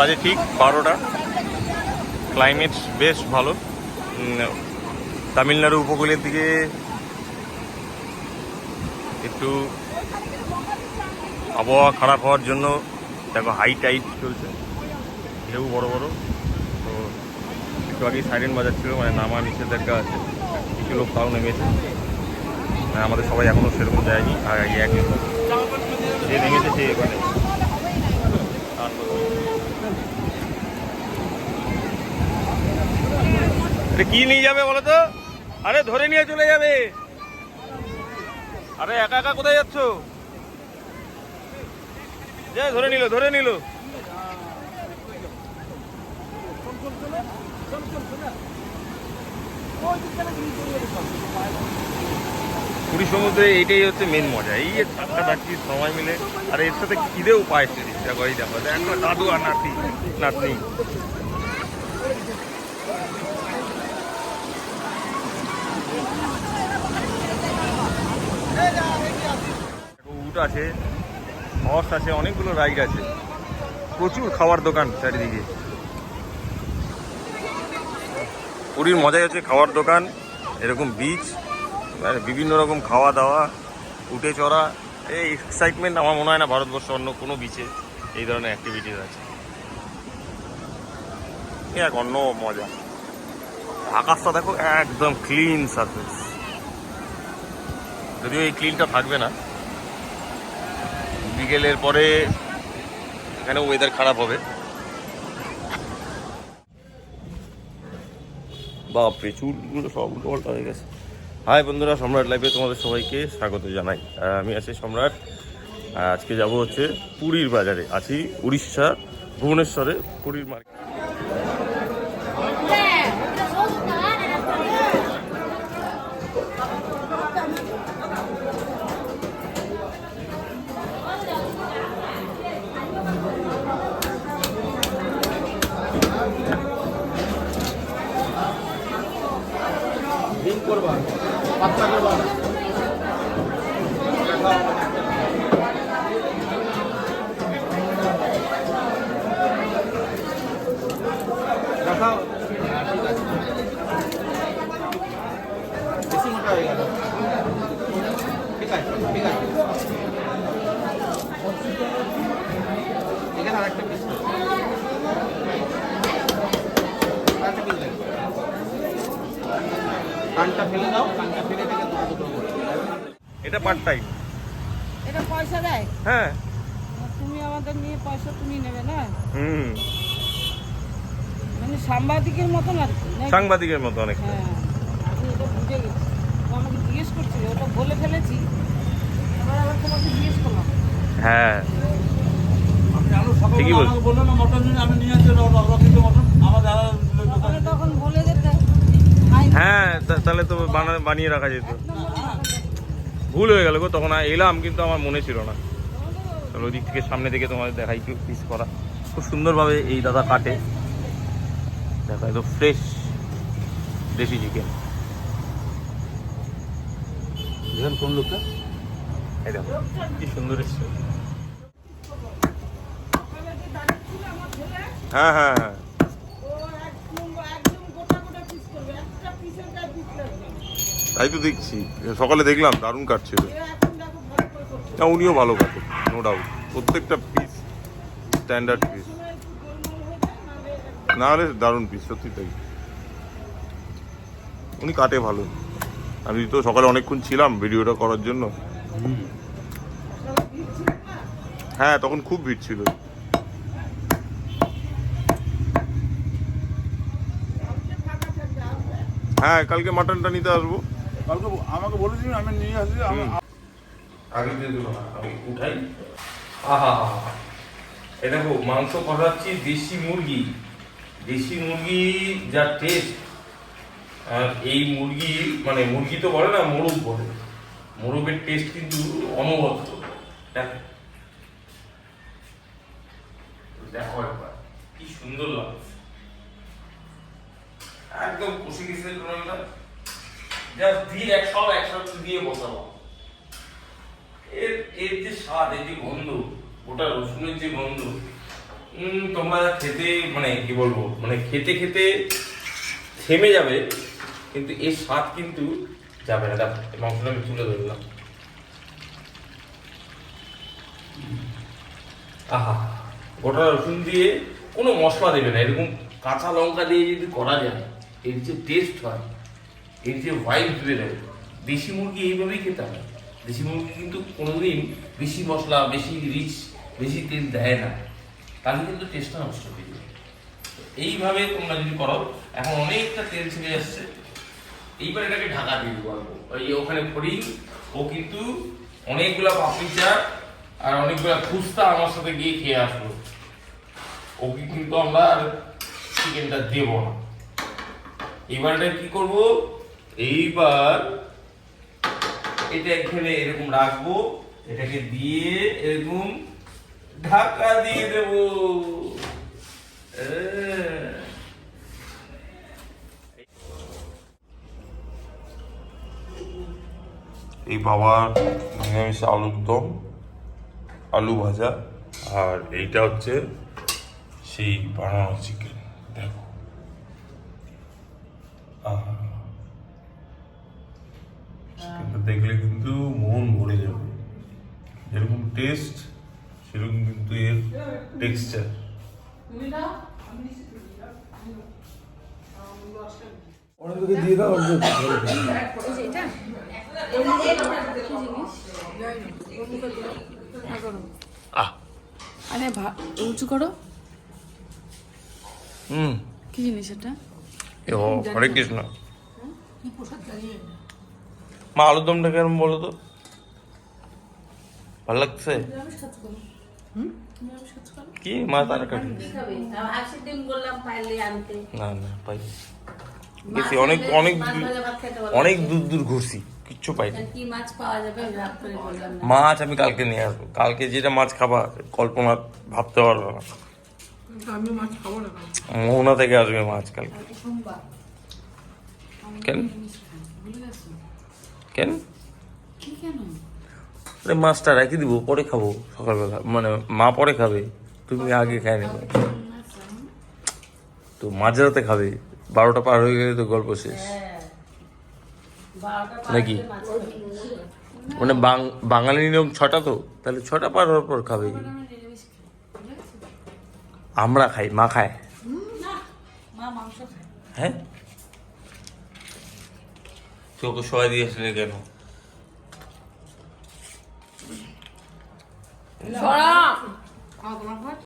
বাজে ঠিক বারোটা। ক্লাইমেট বেশ ভালো। তামিলনাড়ু উপকূলের দিকে একটু আবহাওয়া খারাপ হওয়ার জন্য দেখো হাই টাইট চলছে। ঢেউ বড় বড়। তো একটু আগে সাইরেন বাজাচ্ছিল মানে নামা নিষেধাজ্ঞা আছে। কিছু লোক তাও নেমেছে। মানে আমাদের সবাই এখনও সেরকম যায়নি। আর এক যে নেমেছে সে। এটা কি নিয়ে যাবে বলো তো? আরে ধরে নিয়ে চলে যাবে। আরে একা একা কোথায় যাচ্ছ? যে, ধরে নিল ধরে নিল। পুরী সমুদ্রে এইটাই হচ্ছে মেন মজা। এই যে ধাক্কা ধাক্কি সময় মিলে, আর এর সাথে খিদেও পায় সেদিন দেখো, এই দেখো দেখো দাদু আর নাতি, নাতনি। উট আছে, হর্স আছে, অনেকগুলো রাইড আছে। প্রচুর খাবার দোকান চারিদিকে। পুরীর মজাই হচ্ছে খাওয়ার দোকান, এরকম বিচ বিভিন্ন রকম খাওয়া দাওয়া, উঠে চড়া, এই এক্সাইটমেন্ট আমার মনে হয় না ভারতবর্ষ অন্য কোনো বিচে এই ধরনের অ্যাক্টিভিটিস আছে। এক অন্য মজা। আকাশটা দেখো একদম ক্লিন সারফেস যদিও এই ক্লিনটা থাকবে না। বিকেলের পরে এখানে ওয়েদার খারাপ হবে। বাপরে, চুলগুলো সব উল্টো পাল্টা হয়ে গেছে। হাই বন্ধুরা, সম্রাট লাইভে তোমাদের সবাইকে স্বাগত জানাই। আমি আছি সম্রাট। আজকে যাব হচ্ছে পুরীর বাজারে। আছি উড়িষ্যা, ভুবনেশ্বরে, পুরীর মার্কেট। দেখাও। বেশি মোটা হয়ে গেল ঠিক আছে ঠিক আছে। এখানে আরেকটা পিস আরেকটা পিস দেখ কানটা ফেলে দাও কানটা ফেলে থেকে দুটো দুটো করে এটা পার্ট টাইম এটা পয়সা দেয়? হ্যাঁ। তুমি আমাদের নিয়ে পয়সা তুমি নেবে না? হুম। মানে সাংবাদিকের মতন আর কি সাংবাদিকের মতো অনেক হ্যাঁ আমি এটা বুঝে গেছি ও আমাকে জিজ্ঞেস করছিল ওটা বলে ফেলেছি। এবার আবার তোমাকে জিজ্ঞেস করলাম। হ্যাঁ। আপনি আলু সকালে ঠিকই বলছো। আমাকে বললেন না মটন আমি নিয়ে আসছি রকিত মটন আমার দাদা তখন তখন বলে যেতে হ্যাঁ। তাহলে তো বানা- বানিয়ে রাখা যেত। ভুল হয়ে গেল গো তখন এলাম কিন্তু আমার মনে ছিল না। তাহলে ওই দিক থেকে সামনে থেকে তোমাদের দেখাই পিস করা। খুব সুন্দরভাবে এই দাদা কাটে। দেখো একদম ফ্রেশ দেশি চিকেন দেখেন কোন লোকটা? এই দেখো কি সুন্দর এসছে। হ্যাঁ হ্যাঁ হ্যাঁ। তাই তো দেখছি। সকালে দেখলাম দারুণ কাটছিল না উনিও ভালো কাটে নো ডাউট প্রত্যেকটা পিস স্ট্যান্ডার্ড পিস না হলে দারুণ পিস সত্যি তাই। উনি কাটে ভালো। আমি তো সকালে অনেকক্ষণ ছিলাম ভিডিওটা করার জন্য। হ্যাঁ তখন খুব ভিড় ছিল। হ্যাঁ কালকে মাটনটা নিতে আসব। কালকে আমাকে বলেছিলেন আমি নিয়ে আসছি আমি আগে দিয়ে দেবো আমি উঠাই। আহা। এ দেখো মাংস কষাচ্ছি দেশি মুরগি। দেশি মুরগি যা টেস্ট আর এই মুরগি মানে মুরগি তো বলে না, মোরগ বলে। মোরগের টেস্ট কিন্তু অনবদ্য দেখো। একবার, কি সুন্দর লাগছে। একদম কষে গেছে জাস্ট এক সব দিয়ে বসাবো। এর এর যে স্বাদ, এর যে গন্ধ, গোটা রসুনের যে গন্ধ তোমরা খেতে মানে কি বলব মানে খেতে খেতে থেমে যাবে, কিন্তু এর স্বাদ কিন্তু যাবে না। দেখো মাংসটা আমি তুলে ধরলাম আহা, গোটা রসুন দিয়ে কোনো মশলা দেবে না। এরকম কাঁচা লঙ্কা দিয়ে যদি করা যায়, এর যে টেস্ট হয়, এর যে হোয়াইট বেরোয় দেশি মুরগি এইভাবেই খেতে হয়। দেশি মুরগি কিন্তু কোনোদিন বেশি মশলা, বেশি রিচ বেশি তেল দেয় না। তাহলে কিন্তু টেস্টটা নষ্ট হয়ে যাবে। এইভাবে তোমরা যদি করো, এখন অনেকটা তেল ছেড়ে আসছে এইবার এটাকে ঢাকা দিয়ে দেবো। ওই ওখানে ফড়িং ও কিন্তু অনেকগুলা পাপড়ি চাট আর অনেকগুলা খুস্তা আমার সাথে গিয়ে খেয়ে আসলো। ওকে কিন্তু আমরা আর চিকেনটা দেবো না। এবার এটা কি করব? এইবার এটা এখানে এরকম রাখব। এটাকে দিয়ে এরকম ঢাকা দিয়ে দেব। এই বাবার নিরামিষ আলুর দম, আলু ভাজা, আর এইটা হচ্ছে সেই বানানো চিকেন দেখো। দেখলে কিন্তু মন ভরে যাবে। যেরকম টেস্ট সেরকম কিন্তু এর টেক্সচার দিয়ে দাও আরে উঁচু করো। হুম। কি জিনিস এটা? হরে কৃষ্ণ। মা আলুর দমটা কেমন বলো তো। ভালো লাগছে? কি? মা তার কাটি আশির দিন বললাম পাইলে আনতে না না পাই গেছি অনেক অনেক দূর- অনেক দূর দূর ঘুরছি কিচ্ছু পাইনি। মাছ আমি কালকে নিয়ে আসব। কালকে যেটা মাছ খাবা কল্পনা ভাবতে পারবে না। আমি মাছ খাব না মোহনা থেকে আসবে মাছ কালকে। কেন? কেন? কেন? আরে মাছটা রেখে দিব, পরে খাব সকালবেলা। মানে মা পরে খাবে, তুমি আগে খাই নেবে। তো মাঝরাতে খাবে, বারোটা পার হয়ে গেলে তো গল্প শেষ। নাকি? মানে বাঙালি নিয়ম ছটা তো, তাহলে ছটা পার হওয়ার পর খাবে আমরা খাই, মা খায়। হ্যাঁ? তোকে সবাই দিয়ে আসলে কেন? সরা খাওয়া তোমার ঘর